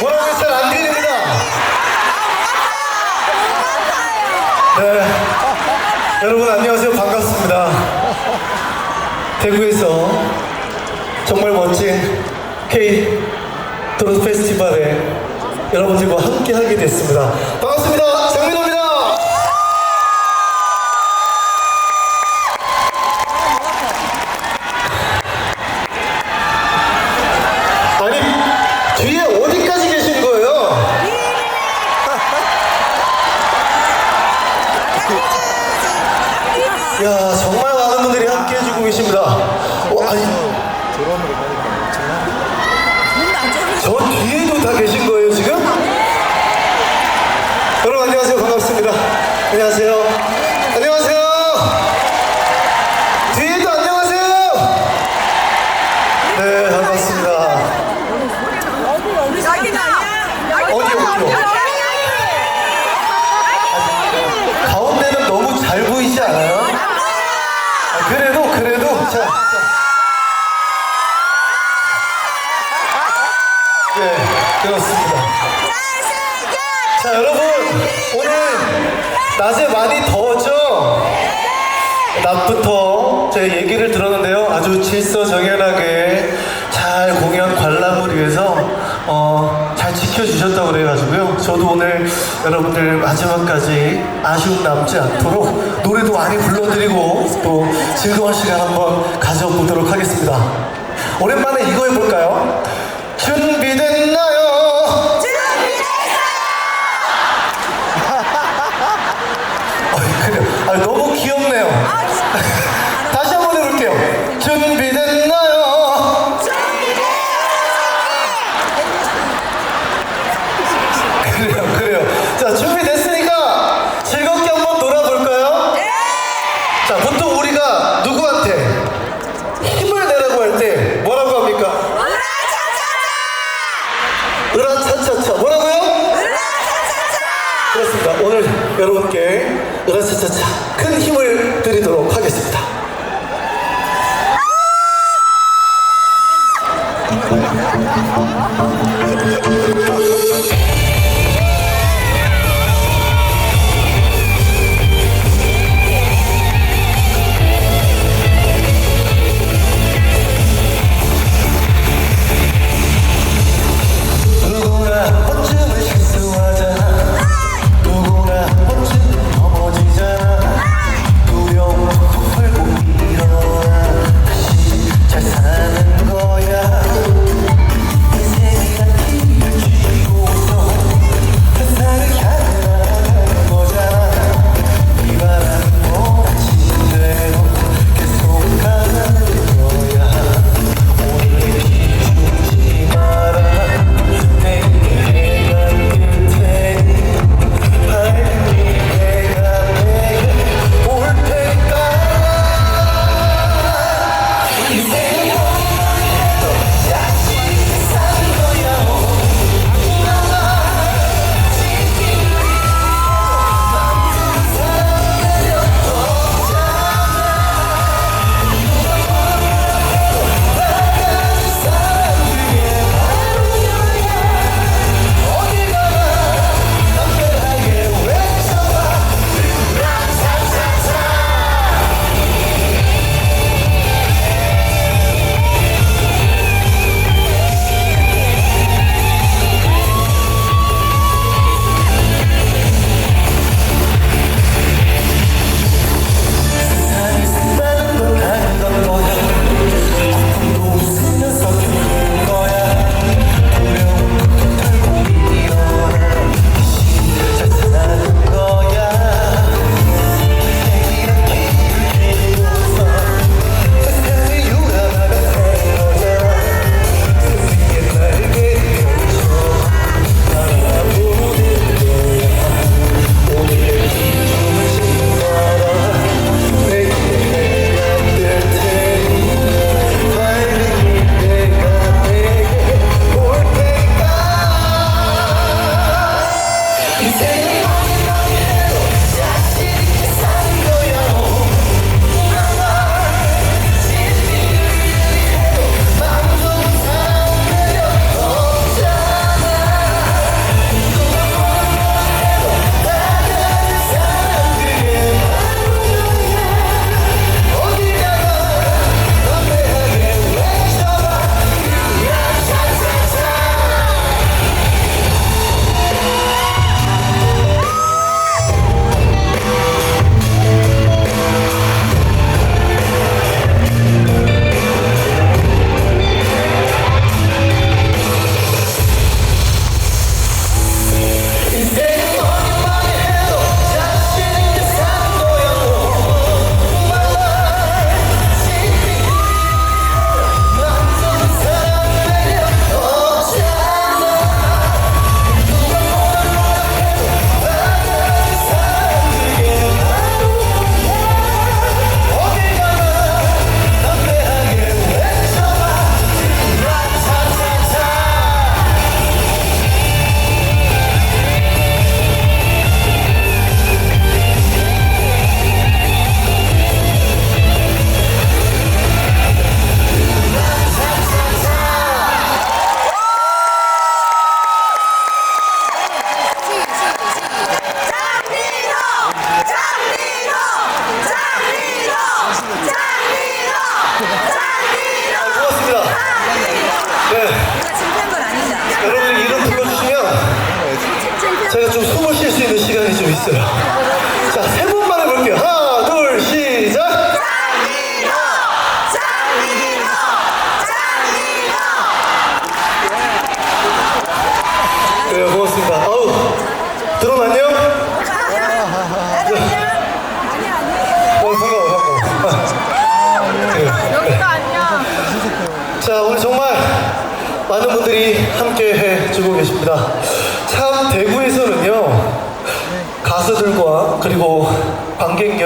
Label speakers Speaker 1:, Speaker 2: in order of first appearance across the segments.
Speaker 1: 뭐라고 했어요? 안 들립니다. 네. 여러분 안녕하세요. 반갑습니다. 대구에서 정말 멋진 K 도로스 페스티벌에 여러분들과 함께 하게 됐습니다. 반갑습니다. 안녕하세요. 낮에 많이 더워져. 낮부터 제 얘기를 들었는데요. 아주 질서정연하게 잘 공연 관람을 위해서 어, 잘 지켜주셨다고 그래가지고요. 저도 오늘 여러분들 마지막까지 아쉬움 남지 않도록 노래도 많이 불러드리고 또 즐거운 시간 한번 가져보도록 하겠습니다. 오랜만에 이거 해볼까요? 준비된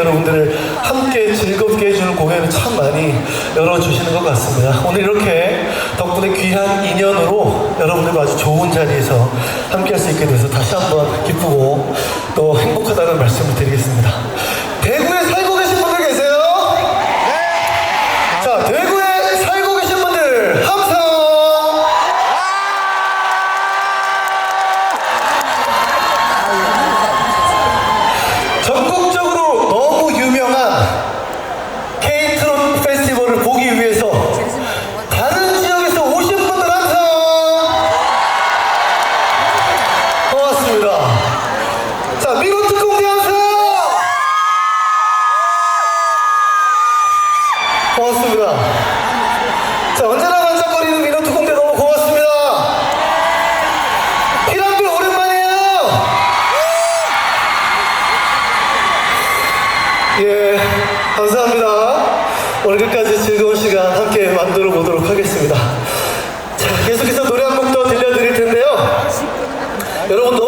Speaker 1: 여러분들을 함께 즐겁게 해주는 공연을 참 많이 열어주시는 것 같습니다. 오늘 이렇게 덕분에 귀한 인연으로 여러분들과 아주 좋은 자리에서 함께 할 수 있게 돼서 다시 한번 기쁘고 또 행복하다는 말씀을 드리겠습니다. 대구에 살고 계신 분들 계세요? 네! 자, 대구 なるほど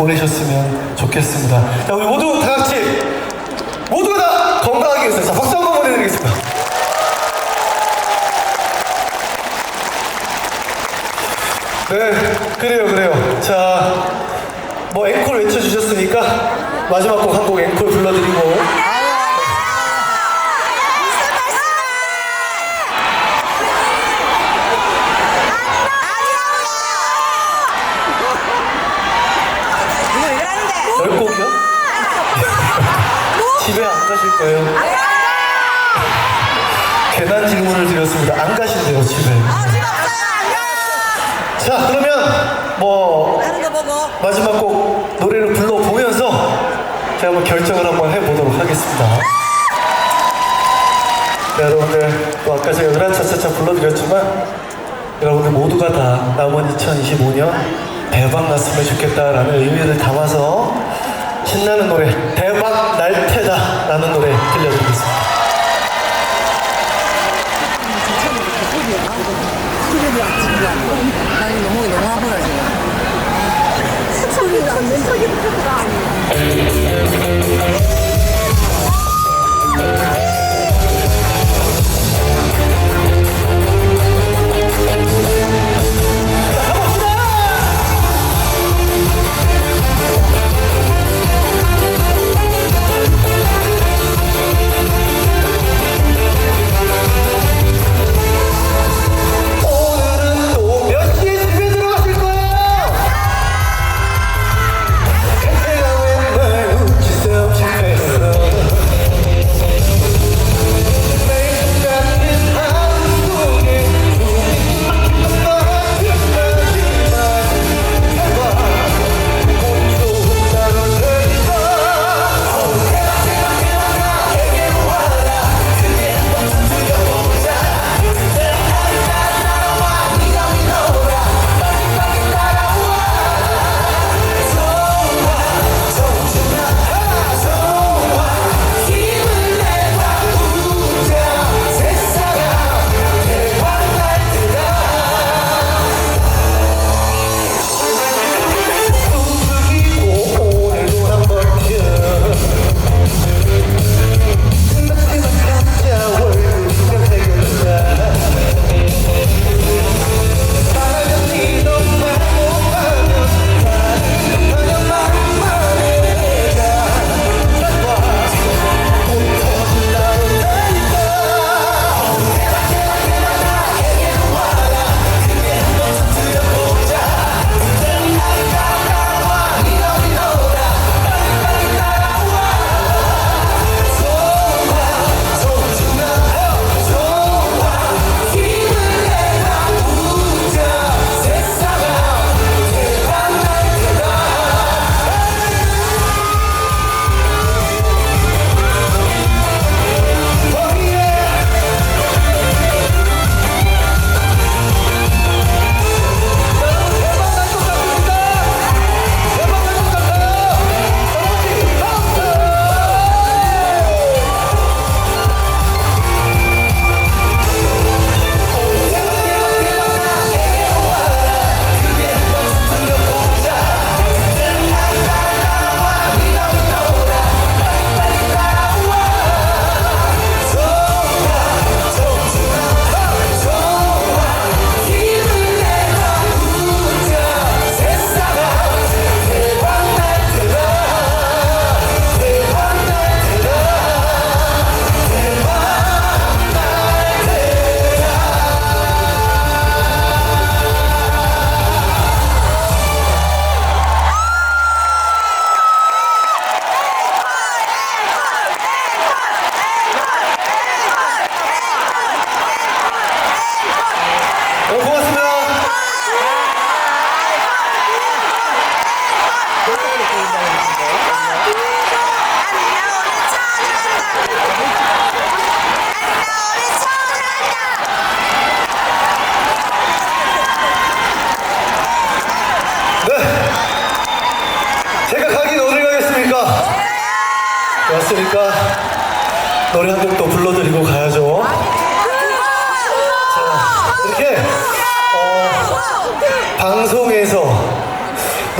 Speaker 1: 보내셨으면 좋겠습니다. 자, 우리 모두 다 같이 모두가 다 건강하게 위해서 자, 박수 한번 보내드리겠습니다. 네, 그래요, 그래요. 자, 뭐 앵콜 외쳐주셨으니까 마지막 곡 한 곡 앵콜 불러드리고
Speaker 2: 이거 왜 그러는데?
Speaker 1: 열 곡이요? 집에 안 가실 거예요? 괜한 질문을 드렸습니다. 안 가신대요, 집에. 자, 그러면 뭐. 마지막 곡 노래를 불러보면서 제가 한번 결정을 한번 해보도록 하겠습니다. 네, 여러분들 또 아까 제가 으라차차차 불러드렸지만 여러분들 모두가 다 남은 2025년 대박 났으면 좋겠다라는 의미를 담아서 신나는 노래 대박 날 테다 라는 노래 들려드리겠습니다.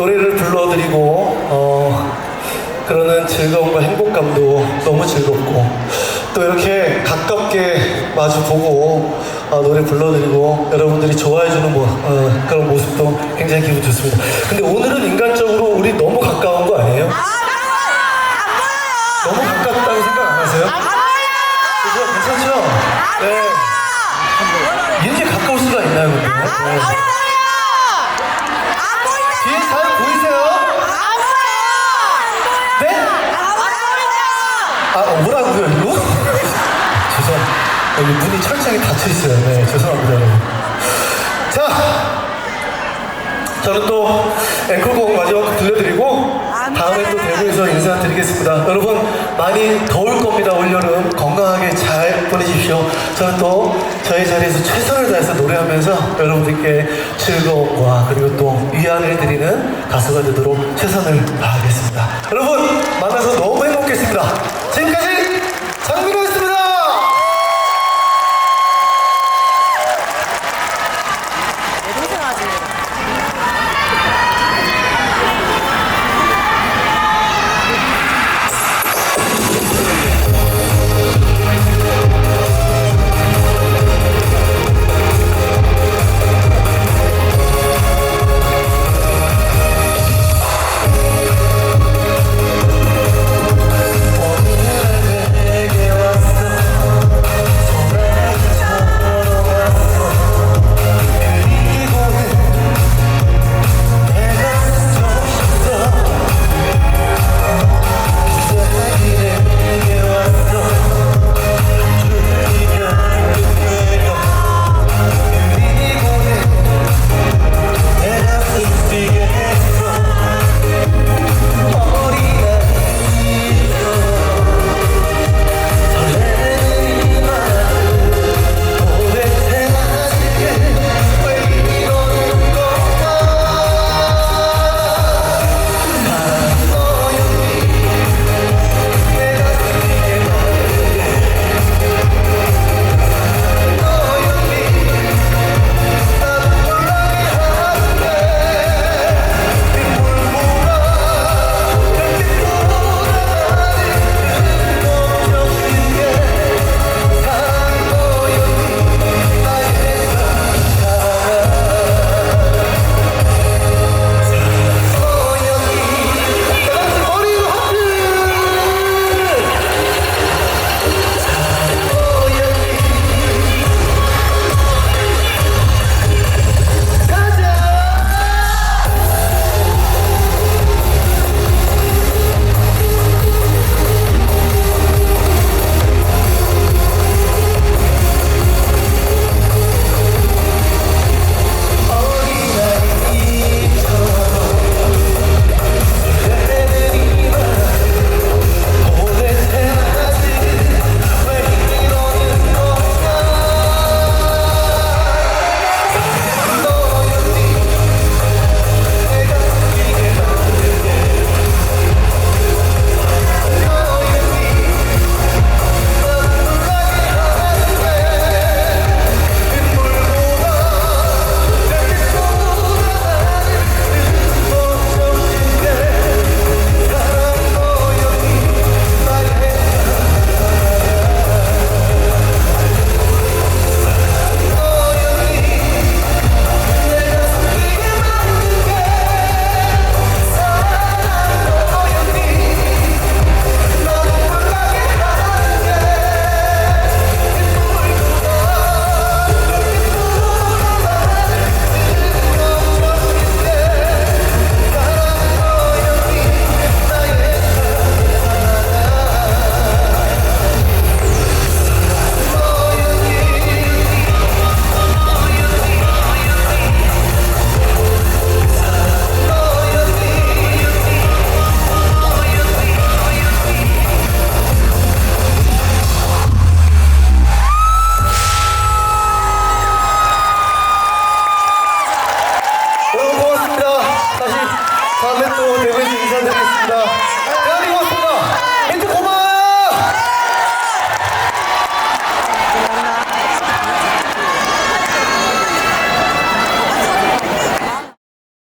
Speaker 1: 노래를 불러드리고 어, 그러는 즐거움과 행복감도 너무 즐겁고 또 이렇게 가깝게 마주 보고 어, 노래 불러드리고 여러분들이 좋아해주는 뭐, 어, 그런 모습도 굉장히 기분 좋습니다. 근데 오늘은 인간적으로 우리 너무 가까운 거 아니에요? 너무 가깝다고 생각 안 하세요? 그죠? 괜찮죠? 네. 이렇게 가까울 수가 있나요, 근데? 네. 여기 문이 철창에 닫혀 있어요. 네, 죄송합니다. 여러분. 자, 저는 또 앵콜곡 마지막 곡 들려드리고 다음에 또 대구에서 인사드리겠습니다. 여러분 많이 더울 겁니다. 올여름 건강하게 잘 보내십시오. 저는 또 저희 자리에서 최선을 다해서 노래하면서 여러분들께 즐거움과 그리고 또 위안을 드리는 가수가 되도록 최선을 다하겠습니다. 여러분 만나서 너무 행복했습니다. 지금까지